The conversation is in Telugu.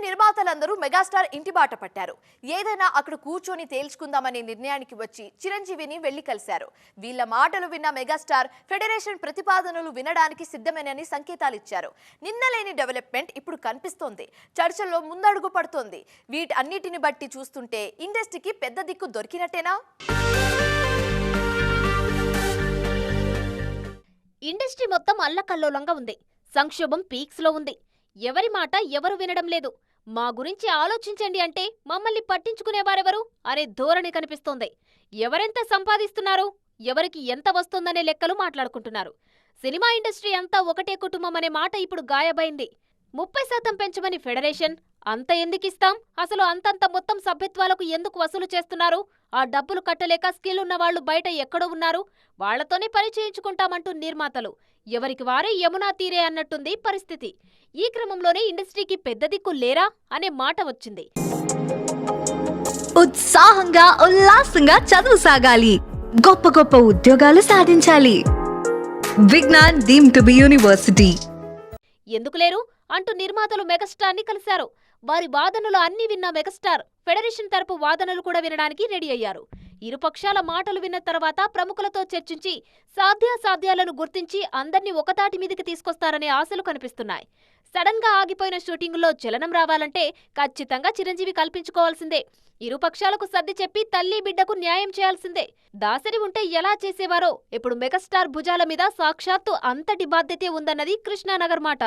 నిర్మాతలందరూ మెగాస్టార్ ఇంటి బాట పట్టారు. ఏదైనా అక్కడ కూర్చొని తేల్చుకుందామనే నిర్ణయానికి వచ్చి చిరంజీవిని వెళ్ళి కలిశారు. వీళ్ళ మాటలు విన్న మెగాస్టార్ ఫెడరేషన్ ప్రతిపాదనలు వినడానికి సిద్ధమేనని సంకేతాలిచ్చారు. నిన్న లేని డెవలప్మెంట్ ఇప్పుడు కనిపిస్తోంది. చర్చల్లో ముందడుగు పడుతోంది. వీటన్నిటిని బట్టి చూస్తుంటే ఇండస్ట్రీకి పెద్ద దిక్కు దొరికినట్టేనా? ఇండస్ట్రీ మొత్తం అల్లకల్లోలంగా ఉంది. సంక్షోభం పీక్స్లో ఉంది. ఎవరి మాట ఎవరు వినడం లేదు. మా గురించి ఆలోచించండి అంటే మమ్మల్ని పట్టించుకునేవారెవరు? అనే ధోరణి కనిపిస్తోంది. ఎవరెంత సంపాదిస్తున్నారు? ఎవరికి ఎంత వస్తుందనే లెక్కలు మాట్లాడుకుంటున్నారు. సినిమా ఇండస్ట్రీ అంతా ఒకటే కుటుంబం అనే మాట ఇప్పుడు గాయబైంది. ముప్పై శాతం పెంచమని ఫెడరేషన్ అంత ఎందుకిస్తాం? అసలు అంతంత మొత్తం సభ్యత్వాలకు ఎందుకు వసూలు చేస్తున్నారు? ఆ డబ్బులు కట్టలేక స్కిల్ ఉన్న వాళ్ళు బయట ఎక్కడో ఉన్నారు. వాళ్ళతోనే పని చేయించుకుంటామంటూ నిర్మాతలు. ఎవరికి వారే యమునా తీరే అన్నట్టుంది పరిస్థితి. ఈ క్రమంలోనే ఇండస్ట్రీకి పెద్ద దిక్కు లేరా? అనే మాట వచ్చింది. ఉత్సాహంగా ఉల్లాసంగా చదువు సాగాలి. గొప్ప గొప్ప ఉద్యోగాలు సాధించాలి. Vignan deem to be university. ఎందుకు లేరు? అంటూ నిర్మాతలు మెగాస్టార్ని కలిశారు. వారి వాదనలు అన్నీ విన్న మెగాస్టార్ ఫెడరేషన్ తరపు వాదనలు కూడా వినడానికి రెడీ అయ్యారు. ఇరుపక్షాల మాటలు విన్న తర్వాత ప్రముఖులతో చర్చించి సాధ్యాసాధ్యాలను గుర్తించి అందర్నీ ఒకతాటి మీదికి తీసుకొస్తారనే ఆశలు కనిపిస్తున్నాయి. సడన్గా ఆగిపోయిన షూటింగుల్లో చలనం రావాలంటే ఖచ్చితంగా చిరంజీవి కల్పించుకోవాల్సిందే. ఇరుపక్షాలకు సర్ది చెప్పి తల్లి బిడ్డకు న్యాయం చేయాల్సిందే. దాసరి ఉంటే ఎలా చేసేవారో ఇప్పుడు మెగాస్టార్ భుజాల మీద సాక్షాత్తు అంతటి బాధ్యతే ఉందన్నది కృష్ణానగర్ మాట.